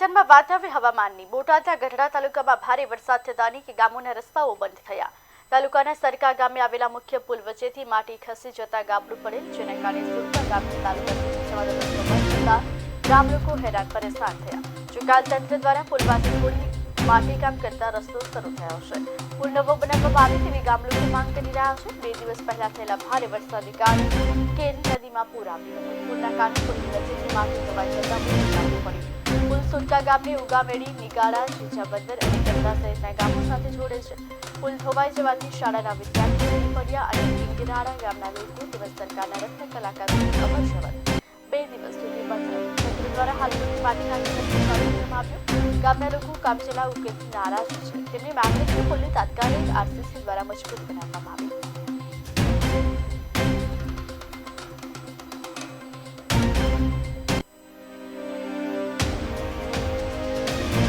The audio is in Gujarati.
જન્મ વાતાવરણ હવામાનની. બોટાદના ગઢડા તાલુકામાં ભારે વરસાદ થતા કે ગામોના રસ્તાઓ બંધ થયા. તાલુકાના સરકા ગામે આવેલા મુખ્ય પુલ વચ્ચેથી માટી ખસી જતા ગાબડું પડેલ. જેના કારણે સુરતા ગામથી તાલુકા ગામ લોકો હેરાન પરેશાન થયા. જો કાલ તંત્ર દ્વારા પુલ પુલની માટી કામ કરતા રસ્તો શરૂ થયો છે. પુલ નવો બનાવવામાં આવે તેવી ગામ લોકો માંગ કરી રહ્યા છે. બે દિવસ પહેલા થયેલા ભારે વરસાદને કારણે કેરી નદીમાં પૂર આવ્યું હતું પૂરના કારણે પુલની વચ્ચેથી માટી દબાઈ જતા પુલ ગામની ઉગામેડી નિગારા જીજાબંદર અને ચંદા સહિતના ગામો સાથે જોડે છે. પુલ ધોવાઈ જવાથી શાળાના વિદ્યાર્થીઓ ફર્યા અને ટીંગરાળા ગામના લોકો તેમજ સરકારના રત્ન કલાકારોની અમર બે દિવસ સુધી બંધ તંત્ર દ્વારા હાલ સુધી પાણી નાખી ગામના લોકો કામચેલા ઉકેલથી નારાજ છે. તેમની માંગણી છે તાત્કાલિક આરસીસી દ્વારા મજબૂત બનાવવામાં આવે.